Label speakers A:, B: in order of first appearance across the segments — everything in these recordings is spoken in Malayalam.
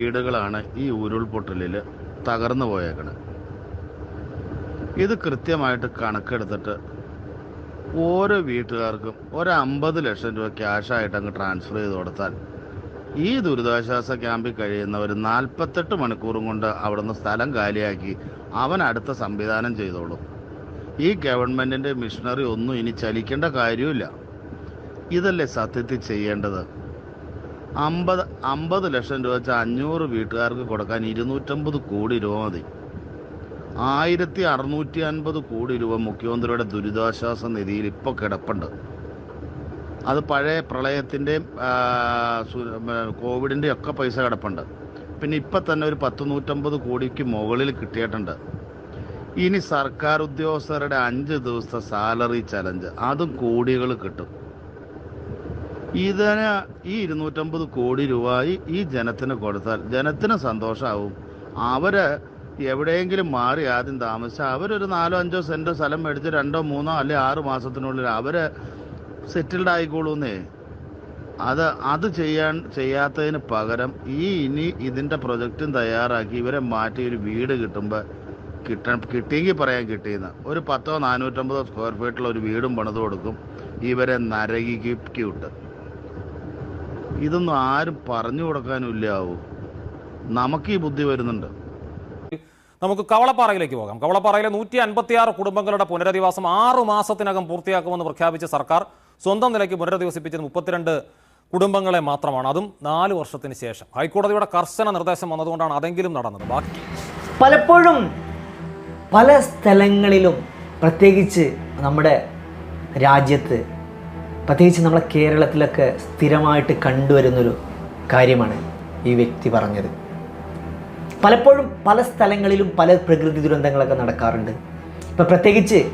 A: വീടുകളാണ് ഈ ഉരുൾപൊട്ടലിൽ തകർന്നു പോയേക്കണത് ഇത് കൃത്യമായിട്ട് കണക്കെടുത്തിട്ട് ഓരോ വീട്ടുകാർക്കും ഒരു അമ്പത് ലക്ഷം രൂപ ക്യാഷായിട്ട് അങ്ങ് ട്രാൻസ്ഫർ ചെയ്ത് കൊടുത്താൽ ഈ ദുരിതാശ്വാസ ക്യാമ്പിൽ കഴിയുന്നവർ നാൽപ്പത്തെട്ട് മണിക്കൂറും കൊണ്ട് അവിടുന്ന് സ്ഥലം കാലിയാക്കി അവൻ അടുത്ത സംവിധാനം ചെയ്തോളും. ഈ ഗവൺമെന്റിന്റെ മിഷനറി ഒന്നും ഇനി ചലിക്കേണ്ട കാര്യമില്ല ഇതല്ലേ സത്യത്തിൽ ചെയ്യേണ്ടത്? അമ്പത് അമ്പത് ലക്ഷം രൂപ വെച്ചാൽ അഞ്ഞൂറ് വീട്ടുകാർക്ക് കൊടുക്കാൻ ഇരുന്നൂറ്റമ്പത് കോടി രൂപ മതി. ആയിരത്തി അറുന്നൂറ്റി അൻപത് കോടി രൂപ മുഖ്യമന്ത്രിയുടെ ദുരിതാശ്വാസ നിധിയിൽ ഇപ്പോൾ കിടപ്പുണ്ട്. അത് പഴയ പ്രളയത്തിന്റെയും കോവിഡിന്റെയും ഒക്കെ പൈസ കിടപ്പുണ്ട്. പിന്നെ ഇപ്പം തന്നെ ഒരു പത്ത് നൂറ്റമ്പത് കോടിക്ക് മുകളിൽ കിട്ടിയിട്ടുണ്ട്. ഇനി സർക്കാർ ഉദ്യോഗസ്ഥരുടെ അഞ്ച് ദിവസത്തെ സാലറി ചലഞ്ച് അതും കോടികൾ കിട്ടും. ഇതിന് ഈ ഇരുന്നൂറ്റമ്പത് കോടി രൂപ ഈ- ജനത്തിന് കൊടുത്താൽ ജനത്തിന് സന്തോഷമാവും അവർ എവിടെയെങ്കിലും മാറി ആദ്യം താമസിച്ച അവരൊരു നാലോ അഞ്ചോ സെന്റ് സ്ഥലം മേടിച്ച് രണ്ടോ മൂന്നോ അല്ലെ ആറ് മാസത്തിനുള്ളിൽ അവർ സെറ്റിൽഡ് ആയിക്കോളൂന്നേ. അത് അത് ചെയ്യാൻ ചെയ്യാത്തതിന് പകരം ഈ ഇനി ഇതിന്റെ പ്രൊജക്റ്റും തയ്യാറാക്കി ഇവരെ മാറ്റി ഒരു വീട് കിട്ടുമ്പോൾ കിട്ട കിട്ടിയെങ്കിൽ പറയാൻ കിട്ടിയെന്ന്. ഒരു പത്തോ നാനൂറ്റമ്പതോ സ്ക്വയർ ഫീറ്റുള്ള ഒരു വീടും പണിത് കൊടുക്കും. ഇവരെ നരകിക്ക് വിട്ട് ഇതൊന്നും ആരും പറഞ്ഞു കൊടുക്കാനും ഇല്ലാവൂ നമുക്ക് ഈ ബുദ്ധി വരുന്നുണ്ട്.
B: നമുക്ക് കവളപ്പാറയിലേക്ക് പോകാം. കവളപ്പാറയിലെ നൂറ്റി അൻപത്തിയാറ് കുടുംബങ്ങളുടെ പുനരധിവാസം ആറു മാസത്തിനകം പൂർത്തിയാക്കുമെന്ന് പ്രഖ്യാപിച്ച സർക്കാർ സ്വന്തം നിലയ്ക്ക് പുനരധിവസിപ്പിച്ചത് മുപ്പത്തിരണ്ട് കുടുംബങ്ങളെ മാത്രമാണ്. അതും നാല് വർഷത്തിന് ശേഷം. ഹൈക്കോടതിയുടെ കർശന നിർദ്ദേശം വന്നതുകൊണ്ടാണ് അതെങ്കിലും നടന്നത്. ബാക്കി
C: പലപ്പോഴും പല സ്ഥലങ്ങളിലും പ്രത്യേകിച്ച് നമ്മുടെ രാജ്യത്ത് പ്രത്യേകിച്ച് നമ്മളെ കേരളത്തിലൊക്കെ സ്ഥിരമായിട്ട് കണ്ടുവരുന്നൊരു കാര്യമാണ് ഈ വ്യക്തി പറഞ്ഞത്. പലപ്പോഴും പല സ്ഥലങ്ങളിലും പല പ്രകൃതി ദുരന്തങ്ങളൊക്കെ നടക്കാറുണ്ട്. ഇപ്പം പ്രത്യേകിച്ച്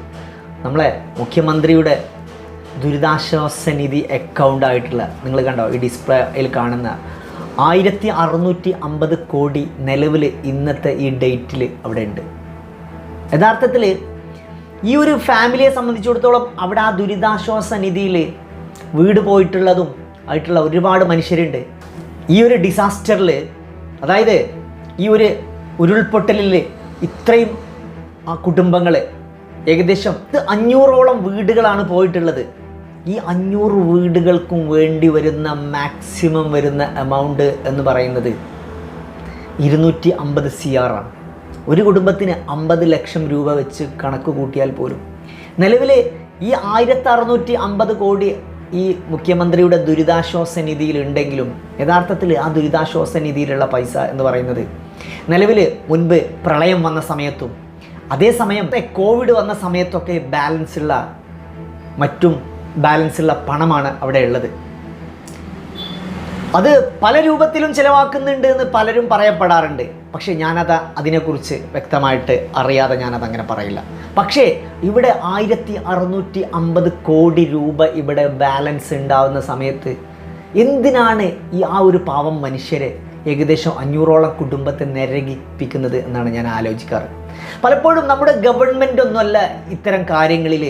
C: നമ്മളെ മുഖ്യമന്ത്രിയുടെ ദുരിതാശ്വാസ നിധി അക്കൗണ്ടായിട്ടുള്ള നിങ്ങൾ കണ്ടോ? ഈ ഡിസ്പ്ലേയിൽ കാണുന്ന ആയിരത്തി അറുന്നൂറ്റി അമ്പത് കോടി നിലവിൽ ഇന്നത്തെ ഈ ഡേറ്റിൽ അവിടെ ഉണ്ട്. യഥാർത്ഥത്തിൽ ഈ ഒരു ഫാമിലിയെ സംബന്ധിച്ചിടത്തോളം അവിടെ ആ ദുരിതാശ്വാസ നിധിയിൽ വീട് പോയിട്ടുള്ളതും ആയിട്ടുള്ള ഒരുപാട് മനുഷ്യരുണ്ട്. ഈ ഒരു ഡിസാസ്റ്ററിൽ അതായത് ഈ ഒരു ഉരുൾപൊട്ടലിൽ ഇത്രയും ആ കുടുംബങ്ങൾ ഏകദേശം അഞ്ഞൂറോളം വീടുകളാണ് പോയിട്ടുള്ളത്. ഈ അഞ്ഞൂറ് വീടുകൾക്കും വേണ്ടി വരുന്ന മാക്സിമം വരുന്ന എമൗണ്ട് എന്ന് പറയുന്നത് ഇരുന്നൂറ്റി അമ്പത് സി ആറാണ് ഒരു കുടുംബത്തിന് അമ്പത് ലക്ഷം രൂപ വെച്ച് കണക്ക് കൂട്ടിയാൽ പോലും. നിലവിലെ ഈ ആയിരത്തി അറുന്നൂറ്റി അമ്പത് കോടി ഈ മുഖ്യമന്ത്രിയുടെ ദുരിതാശ്വാസ നിധിയിൽ ഉണ്ടെങ്കിലും യഥാർത്ഥത്തിൽ ആ ദുരിതാശ്വാസ നിധിയിലുള്ള പൈസ എന്ന് പറയുന്നത് നിലവിൽ മുൻപ് പ്രളയം വന്ന സമയത്തും അതേസമയം കോവിഡ് വന്ന സമയത്തൊക്കെ ബാലൻസ് ഉള്ള മറ്റും ബാലൻസ് ഉള്ള പണമാണ് അവിടെ ഉള്ളത്. അത് പല രൂപത്തിലും ചിലവാക്കുന്നുണ്ട് എന്ന് പലരും പറയപ്പെടാറുണ്ട്. പക്ഷേ ഞാനത് അതിനെക്കുറിച്ച് വ്യക്തമായിട്ട് അറിയാതെ ഞാനത് അങ്ങനെ പറയില്ല. പക്ഷേ ഇവിടെ ആയിരത്തി അറുന്നൂറ്റി അമ്പത് കോടി രൂപ ഇവിടെ ബാലൻസ് ഉണ്ടാവുന്ന സമയത്ത് എന്തിനാണ് ഈ ആ ഒരു പാവം മനുഷ്യരെ ഏകദേശം അഞ്ഞൂറോളം കുടുംബത്തെ നിരകിപ്പിക്കുന്നത് എന്നാണ് ഞാൻ ആലോചിക്കാറ്. പലപ്പോഴും നമ്മുടെ ഗവൺമെന്റ് ഒന്നുമല്ല ഇത്തരം കാര്യങ്ങളിൽ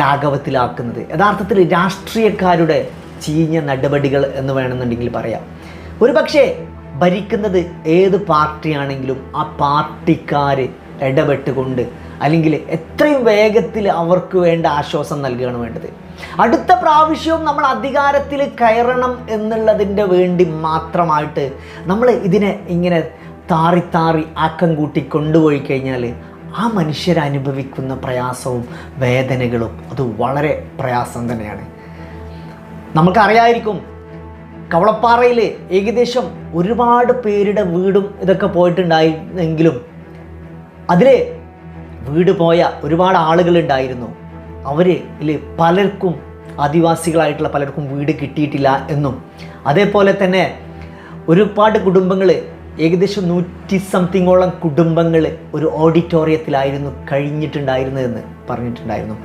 C: ലാഘവത്തിലാക്കുന്നത്. യഥാർത്ഥത്തിൽ രാഷ്ട്രീയക്കാരുടെ ചീഞ്ഞ നടപടികൾ എന്ന് വേണമെന്നുണ്ടെങ്കിൽ പറയാം. ഒരു പക്ഷേ ഭരിക്കുന്നത് ഏത് പാർട്ടിയാണെങ്കിലും ആ പാർട്ടിക്കാർ ഇടപെട്ടുകൊണ്ട് അല്ലെങ്കിൽ എത്രയും വേഗത്തിൽ അവർക്ക് വേണ്ട ആശ്വാസം നൽകുകയാണ് വേണ്ടത്. അടുത്ത പ്രാവശ്യവും നമ്മൾ അധികാരത്തിൽ കയറണം എന്നുള്ളതിന്റെ വേണ്ടി മാത്രമായിട്ട് നമ്മൾ ഇതിനെ ഇങ്ങനെ താറി താറി ആക്കം കൂട്ടി കൊണ്ടുപോയി കഴിഞ്ഞാൽ ആ മനുഷ്യരനുഭവിക്കുന്ന പ്രയാസവും വേദനകളും അത് വളരെ പ്രയാസം തന്നെയാണ്. നമുക്കറിയായിരിക്കും കവളപ്പാറയിൽ ഏകദേശം ഒരുപാട് പേരുടെ വീടും ഇതൊക്കെ പോയിട്ടുണ്ടായിരുന്നെങ്കിലും അതിൽ വീട് പോയ ഒരുപാട് ആളുകളുണ്ടായിരുന്നു അവരിൽ പലർക്കും ആദിവാസികളായിട്ടുള്ള പലർക്കും വീട് കിട്ടിയിട്ടില്ല എന്നും. അതേപോലെ തന്നെ ഒരുപാട് കുടുംബങ്ങൾ ഏകദേശം നൂറ്റി സംതിങ്ങോളം കുടുംബങ്ങൾ ഒരു ഓഡിറ്റോറിയത്തിലായിരുന്നു കഴിഞ്ഞിട്ടുണ്ടായിരുന്നതെന്ന് പറഞ്ഞിട്ടുണ്ടായിരുന്നു.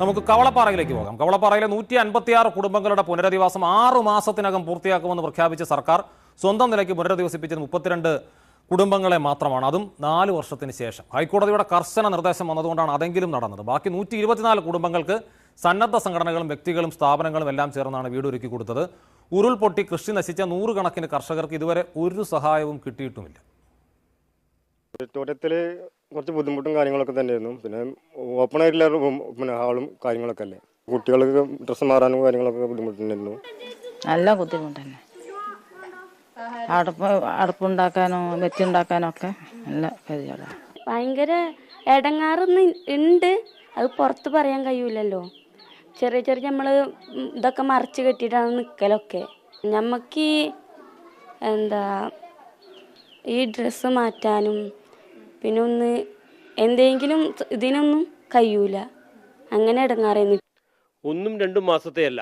B: നമുക്ക് കവളപ്പാറയിലേക്ക് പോകാം. കവളപ്പാറയിലെ നൂറ്റി അൻപത്തിയാറ് കുടുംബങ്ങളുടെ പുനരധിവാസം ആറു മാസത്തിനകം പൂർത്തിയാക്കുമെന്ന് പ്രഖ്യാപിച്ച സർക്കാർ സ്വന്തം നിലയ്ക്ക് പുനരധിവസിപ്പിച്ചത് മുപ്പത്തിരണ്ട് കുടുംബങ്ങളെ മാത്രമാണ്. അതും നാല് വർഷത്തിന് ശേഷം. ഹൈക്കോടതിയുടെ കർശന നിർദ്ദേശം വന്നതുകൊണ്ടാണ് അതെങ്കിലും നടന്നത്. ബാക്കി നൂറ്റി ഇരുപത്തിനാല് കുടുംബങ്ങൾക്ക് സന്നദ്ധ സംഘടനകളും വ്യക്തികളും സ്ഥാപനങ്ങളും എല്ലാം ചേർന്നാണ് വീട് ഒരുക്കി കൊടുത്തത്. ഉരുൾപൊട്ടി കൃഷി നശിച്ച നൂറുകണക്കിന് കർഷകർക്ക് ഇതുവരെ ഒരു സഹായവും കിട്ടിയിട്ടുമില്ല.
D: ഓഡിറ്റോറിയത്തിൽ കുറച്ച് ബുദ്ധിമുട്ടും കാര്യങ്ങളൊക്കെ തന്നെയായിരുന്നു. പിന്നെ ഓപ്പൺ ആയിട്ടുള്ള റൂം പിന്നെ ഹാളും കാര്യങ്ങളൊക്കെ അല്ലേ? കുട്ടികൾക്ക് ഡ്രസ്സ് മാറാനും കാര്യങ്ങളൊക്കെ ബുദ്ധിമുട്ടുണ്ടായിരുന്നു
E: നല്ല ബുദ്ധിമുട്ട് തന്നെ അടുപ്പ് അടുപ്പുണ്ടാക്കാനോ വെച്ചുണ്ടാക്കാനോ ഒക്കെ നല്ല ഗതികേടാണ്
F: ഭയങ്കര ഇടങ്ങാറൊന്നും ഉണ്ട് അത് പുറത്ത് പറയാൻ കഴിയൂലല്ലോ. ചെറിയ ചെറിയ നമ്മൾ ഇതൊക്കെ മറച്ച് കെട്ടിയിട്ടാണ് നിൽക്കലൊക്കെ നമുക്ക് എന്താ ഈ ഡ്രസ്സ് മാറ്റാനും പിന്നെ ഒന്ന് എന്തെങ്കിലും ഇതിനൊന്നും കഴിയൂല. അങ്ങനെ ഇടങ്ങാറേന്ന്
G: ഒന്നും രണ്ടും മാസത്തെയല്ല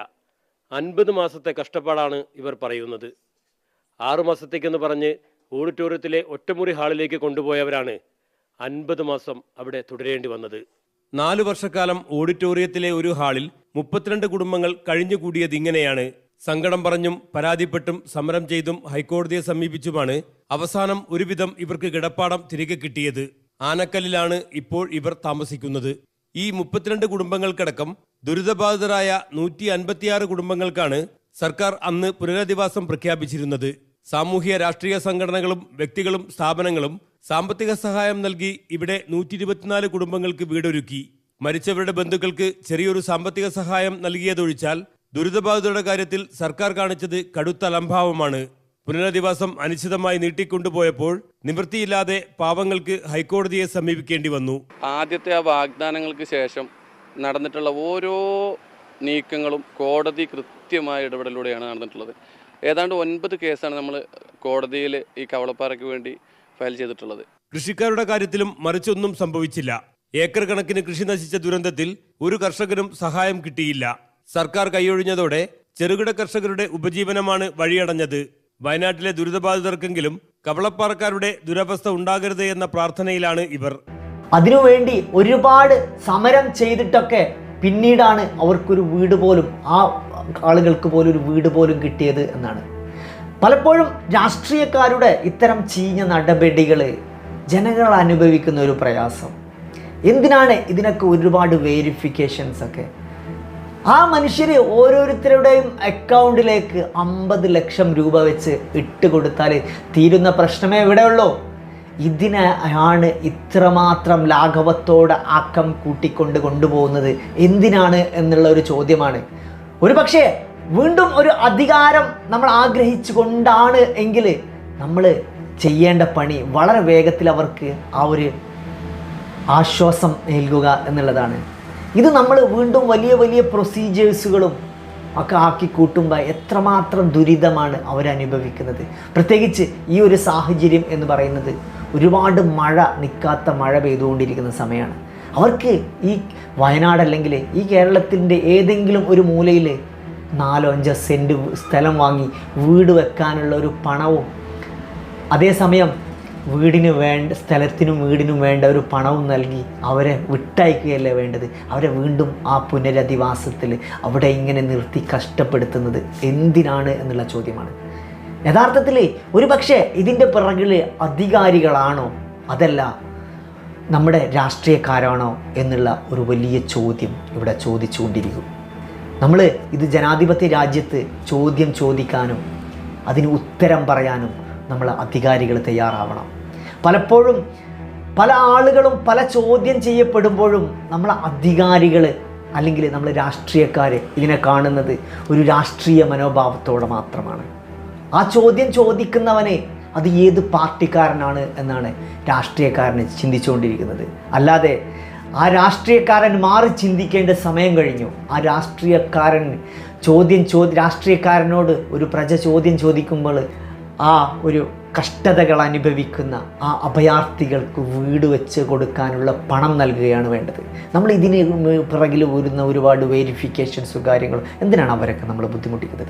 G: അൻപത് മാസത്തെ കഷ്ടപ്പാടാണ് ഇവർ പറയുന്നത്. ആറു മാസത്തേക്കെന്ന് പറഞ്ഞ് ഓഡിറ്റോറിയത്തിലെ ഒറ്റമുറി ഹാളിലേക്ക് കൊണ്ടുപോയവരാണ് അൻപത് മാസം അവിടെ തുടരേണ്ടി വന്നത്. നാലു വർഷക്കാലം ഓഡിറ്റോറിയത്തിലെ ഒരു ഹാളിൽ മുപ്പത്തിരണ്ട് കുടുംബങ്ങൾ കഴിഞ്ഞുകൂടിയത് ഇങ്ങനെയാണ് സങ്കടം പറഞ്ഞും പരാതിപ്പെട്ടും സമരം ചെയ്തും ഹൈക്കോടതിയെ സമീപിച്ചുമാണ് അവസാനം ഒരുവിധം ഇവർക്ക് കിടപ്പാടം തിരികെ കിട്ടിയത്. ആനക്കല്ലിലാണ് ഇപ്പോൾ ഇവർ താമസിക്കുന്നത്. ഈ മുപ്പത്തിരണ്ട് കുടുംബങ്ങൾക്കടക്കം ദുരിതബാധിതരായ നൂറ്റി അൻപത്തിയാറ് കുടുംബങ്ങൾക്കാണ് സർക്കാർ അന്ന് പുനരധിവാസം പ്രഖ്യാപിച്ചിരുന്നത്. സാമൂഹ്യ രാഷ്ട്രീയ സംഘടനകളും വ്യക്തികളും സ്ഥാപനങ്ങളും സാമ്പത്തിക സഹായം നൽകി ഇവിടെ നൂറ്റി ഇരുപത്തിനാല് കുടുംബങ്ങൾക്ക് വീടൊരുക്കി. മരിച്ചവരുടെ ബന്ധുക്കൾക്ക് ചെറിയൊരു സാമ്പത്തിക സഹായം നൽകിയതൊഴിച്ചാൽ ദുരിതബാധിതരുടെ കാര്യത്തിൽ സർക്കാർ കാണിച്ചത് കടുത്ത അലംഭാവമാണ് പുനരധിവാസം അനിശ്ചിതമായി നീട്ടിക്കൊണ്ടുപോയപ്പോൾ നിവൃത്തിയില്ലാതെ പാവങ്ങൾക്ക് ഹൈക്കോടതിയെ സമീപിക്കേണ്ടി വന്നു.
H: ആദ്യത്തെ ആ വാഗ്ദാനങ്ങൾക്ക് ശേഷം നടന്നിട്ടുള്ള ഓരോ നീക്കങ്ങളും കോടതി കൃത്യമായ ഇടപെടലിലൂടെയാണ് നടന്നിട്ടുള്ളത്. ഏതാണ്ട് ഒൻപത് കേസാണ് നമ്മൾ കോടതിയിൽ ഈ കവളപ്പാറയ്ക്ക് വേണ്ടി ഫയൽ ചെയ്തിട്ടുള്ളത്.
G: കൃഷിക്കാരുടെ കാര്യത്തിലും മറിച്ചൊന്നും സംഭവിച്ചില്ല. ഏക്കർ കണക്കിന് കൃഷി നശിച്ച ദുരന്തത്തിൽ ഒരു കർഷകനും സഹായം കിട്ടിയില്ല. സർക്കാർ കൈയൊഴിഞ്ഞതോടെ ചെറുകിട കർഷകരുടെ ഉപജീവനമാണ് വഴിയടഞ്ഞത്. വയനാട്ടിലെ ദുരിതബാധിതർക്കെങ്കിലും കവളപ്പാറക്കാരുടെ ദുരവസ്ഥ ഉണ്ടാകരുത് എന്ന പ്രാർത്ഥനയിലാണ് ഇവർ.
C: അതിനുവേണ്ടി ഒരുപാട് സമരം ചെയ്തിട്ടൊക്കെ പിന്നീടാണ് അവർക്കൊരു വീട് പോലും ആ ആളുകൾക്ക് പോലും ഒരു വീട് പോലും കിട്ടിയത് എന്നാണ്. പലപ്പോഴും രാഷ്ട്രീയക്കാരുടെ ഇത്തരം ചീഞ്ഞ നടപടികൾ ജനങ്ങൾ അനുഭവിക്കുന്ന ഒരു പ്രയാസം. എന്തിനാണ് ഇതിനൊക്കെ ഒരുപാട് വേരിഫിക്കേഷൻസ് ഒക്കെ? ആ മനുഷ്യർ ഓരോരുത്തരുടെയും അക്കൗണ്ടിലേക്ക് അമ്പത് ലക്ഷം രൂപ വെച്ച് ഇട്ട് കൊടുത്താൽ തീരുന്ന പ്രശ്നമേ ഇവിടെ ഉള്ളൂ ഇതിനാണ് ഇത്രമാത്രം ലാഘവത്തോടെ ആക്കം കൂട്ടിക്കൊണ്ട് കൊണ്ടുപോകുന്നത്. എന്തിനാണ് എന്നുള്ള ഒരു ചോദ്യമാണ്. ഒരു പക്ഷേ വീണ്ടും ഒരു അധികാരം നമ്മൾ ആഗ്രഹിച്ചു കൊണ്ടാണ് എങ്കിൽ നമ്മൾ ചെയ്യേണ്ട പണി വളരെ വേഗത്തിൽ അവർക്ക് ആ ഒരു ആശ്വാസം നൽകുക എന്നുള്ളതാണ്. ഇത് നമ്മൾ വീണ്ടും വലിയ വലിയ പ്രൊസീജിയേഴ്സുകളും ഒക്കെ ആക്കി കൂട്ടുമ്പോൾ എത്രമാത്രം ദുരിതമാണ് അവരനുഭവിക്കുന്നത്. പ്രത്യേകിച്ച് ഈ ഒരു സാഹചര്യം എന്ന് പറയുന്നത് ഒരുപാട് മഴ നിൽക്കാത്ത മഴ പെയ്തുകൊണ്ടിരിക്കുന്ന സമയമാണ്. അവർക്ക് ഈ വയനാട് അല്ലെങ്കിൽ ഈ കേരളത്തിന്റെ ഏതെങ്കിലും ഒരു മൂലയിൽ നാലോ അഞ്ചോ സെന്റ് സ്ഥലം വാങ്ങി വീട് വെക്കാനുള്ള ഒരു പണവും അതേസമയം വീടിന് വേണ്ട സ്ഥലത്തിനും വീടിനും വേണ്ട ഒരു പണവും നൽകി അവരെ വിട്ടയക്കുകയല്ലേ വേണ്ടത്? അവരെ വീണ്ടും ആ പുനരധിവാസത്തിൽ അവിടെ ഇങ്ങനെ നിർത്തി കഷ്ടപ്പെടുത്തുന്നത് എന്തിനാണ് എന്നുള്ള ചോദ്യമാണ്. യഥാർത്ഥത്തിൽ ഒരു പക്ഷേ ഇതിന്റെ പിറകിൽ അധികാരികളാണോ? അതല്ല നമ്മുടെ രാഷ്ട്രീയക്കാരാണോ എന്നുള്ള ഒരു വലിയ ചോദ്യം ഇവിടെ ചോദിച്ചുകൊണ്ടിരിക്കും. നമ്മൾ ഇത് ജനാധിപത്യ രാജ്യത്ത് ചോദ്യം ചോദിക്കാനും അതിന് ഉത്തരം പറയാനും നമ്മൾ അധികാരികൾ തയ്യാറാവണം. പലപ്പോഴും പല ആളുകളും പല ചോദ്യം ചെയ്യപ്പെടുമ്പോഴും നമ്മൾ അധികാരികൾ അല്ലെങ്കിൽ നമ്മൾ രാഷ്ട്രീയക്കാർ ഇതിനെ കാണുന്നത് ഒരു രാഷ്ട്രീയ മനോഭാവത്തോടെ മാത്രമാണ്. ആ ചോദ്യം ചോദിക്കുന്നവനെ അത് ഏത് പാർട്ടിക്കാരനാണ് എന്നാണ് രാഷ്ട്രീയക്കാരനെ ചിന്തിച്ചുകൊണ്ടിരിക്കുന്നത്. അല്ലാതെ ആ രാഷ്ട്രീയക്കാരൻ മാറി ചിന്തിക്കേണ്ട സമയം കഴിഞ്ഞു. ആ രാഷ്ട്രീയക്കാരൻ ചോദ്യം ചോ രാഷ്ട്രീയക്കാരനോട് ഒരു പ്രജ ചോദ്യം ചോദിക്കുമ്പോൾ ആ ഒരു കഷ്ടതകൾ അനുഭവിക്കുന്ന ആ അഭയാർത്ഥികൾക്ക് വീട് വെച്ച് കൊടുക്കാനുള്ള പണം നൽകുകയാണ് വേണ്ടത്. നമ്മൾ ഇതിന് പിറകിൽ വരുന്ന ഒരുപാട് വെരിഫിക്കേഷൻസും കാര്യങ്ങളും എന്തിനാണ് അവരൊക്കെ നമ്മൾ ബുദ്ധിമുട്ടിക്കുന്നത്?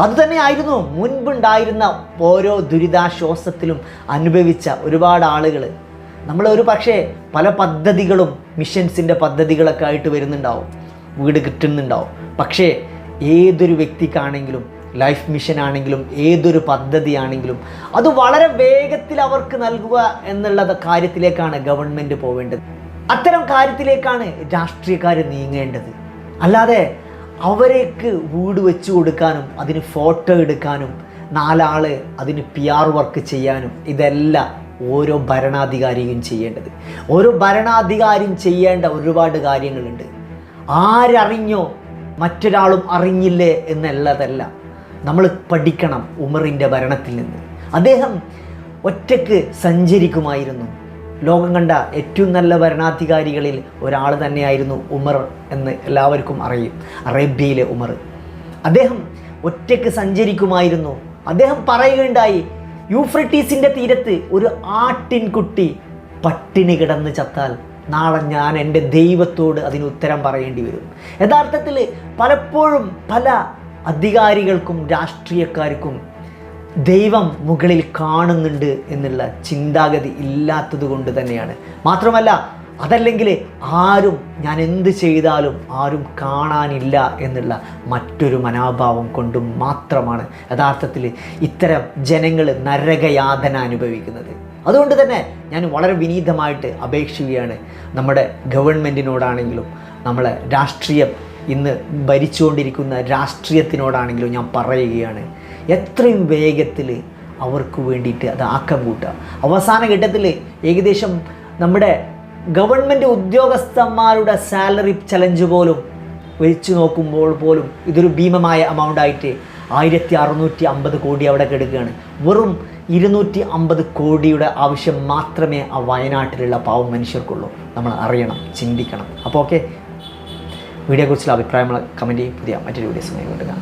C: അതുതന്നെയായിരുന്നു മുൻപുണ്ടായിരുന്ന ഓരോ ദുരിതാശ്വാസത്തിലും അനുഭവിച്ച ഒരുപാട് ആളുകൾ നമ്മൾ ഒരു പക്ഷേ പല പദ്ധതികളും മിഷൻസിന്റെ പദ്ധതികളൊക്കെ ആയിട്ട് വരുന്നുണ്ടാവും. വീട് കിട്ടുന്നുണ്ടാവും. പക്ഷേ ഏതൊരു വ്യക്തിക്കാണെങ്കിലും ലൈഫ് മിഷൻ ആണെങ്കിലും ഏതൊരു പദ്ധതിയാണെങ്കിലും അത് വളരെ വേഗത്തിൽ അവർക്ക് നൽകുക എന്നുള്ള കാര്യത്തിലേക്കാണ് ഗവൺമെന്റ് പോവേണ്ടത്. അത്തരം കാര്യത്തിലേക്കാണ് രാഷ്ട്രീയക്കാർ നീങ്ങേണ്ടത്. അല്ലാതെ അവരേക്ക് വീട് വെച്ചു കൊടുക്കാനും അതിന് ഫോട്ടോ എടുക്കാനും നാലാൾ അതിന് പി ആർ വർക്ക് ചെയ്യാനും ഇതെല്ലാം ഓരോ ഭരണാധികാരിയും ചെയ്യേണ്ടത്. ഓരോ ഭരണാധികാരിയും ചെയ്യേണ്ട ഒരുപാട് കാര്യങ്ങളുണ്ട്. ആരറിഞ്ഞോ മറ്റൊരാളും അറിഞ്ഞില്ലേ എന്നുള്ളതല്ല. നമ്മൾ പഠിക്കണം ഉമറിന്റെ ഭരണത്തിൽ നിന്ന്. അദ്ദേഹം ഒറ്റയ്ക്ക് സഞ്ചരിക്കുമായിരുന്നു. ലോകം കണ്ട ഏറ്റവും നല്ല ഭരണാധികാരികളിൽ ഒരാൾ തന്നെയായിരുന്നു ഉമർ എന്ന് എല്ലാവർക്കും അറിയും. അറേബ്യയിലെ ഉമർ. അദ്ദേഹം ഒറ്റയ്ക്ക് സഞ്ചരിക്കുമായിരുന്നു. അദ്ദേഹം പറയുകയുണ്ടായി യൂഫ്രട്ടീസിന്റെ തീരത്ത് ഒരു ആട്ടിൻകുട്ടി പട്ടിണി കിടന്ന് ചത്താൽ നാളെ ഞാൻ എന്റെ ദൈവത്തോട് അതിന് ഉത്തരം പറയേണ്ടി വരും. യഥാർത്ഥത്തിൽ പലപ്പോഴും പല അധികാരികൾക്കും രാഷ്ട്രീയക്കാർക്കും ദൈവം മുകളിൽ കാണുന്നുണ്ട് എന്നുള്ള ചിന്താഗതി ഇല്ലാത്തത് കൊണ്ട് തന്നെയാണ്. മാത്രമല്ല അതല്ലെങ്കിൽ ആരും ഞാൻ എന്ത് ചെയ്താലും ആരും കാണാനില്ല എന്നുള്ള മറ്റൊരു മനോഭാവം കൊണ്ടും മാത്രമാണ് യഥാർത്ഥത്തിൽ ഇത്തരം ജനങ്ങൾ നരകയാതന അനുഭവിക്കുന്നത്. അതുകൊണ്ട് തന്നെ ഞാൻ വളരെ വിനീതമായിട്ട് അപേക്ഷിക്കുകയാണ് നമ്മുടെ ഗവൺമെന്റിനോടാണെങ്കിലും നമ്മളെ രാഷ്ട്രീയം ഇന്ന് ഭരിച്ചുകൊണ്ടിരിക്കുന്ന രാഷ്ട്രീയത്തിനോടാണെങ്കിലും ഞാൻ പറയുകയാണ്. എത്രയും വേഗത്തിൽ അവർക്ക് വേണ്ടിയിട്ട് അത് ആക്കം കൂട്ടുക. അവസാന ഘട്ടത്തിൽ ഏകദേശം നമ്മുടെ ഗവൺമെന്റ് ഉദ്യോഗസ്ഥന്മാരുടെ സാലറി ചലഞ്ച് പോലും വെച്ച് നോക്കുമ്പോൾ പോലും ഇതൊരു ഭീമമായ എമൗണ്ട് ആയിട്ട് ആയിരത്തി അറുന്നൂറ്റി അമ്പത് കോടി അവിടെ കിടക്കുകയാണ്. വെറും ഇരുന്നൂറ്റി അമ്പത് കോടിയുടെ ആവശ്യം മാത്രമേ ആ വയനാട്ടിലുള്ള പാവം മനുഷ്യർക്കുള്ളൂ. നമ്മൾ അറിയണം ചിന്തിക്കണം. അപ്പോൾ ഓക്കെ വീഡിയോയെക്കുറിച്ചുള്ള അഭിപ്രായങ്ങൾ കമന്റ് ചെയ്യും പുതിയ മറ്റൊരു വീഡിയോസുമായി കൊണ്ടുവരാം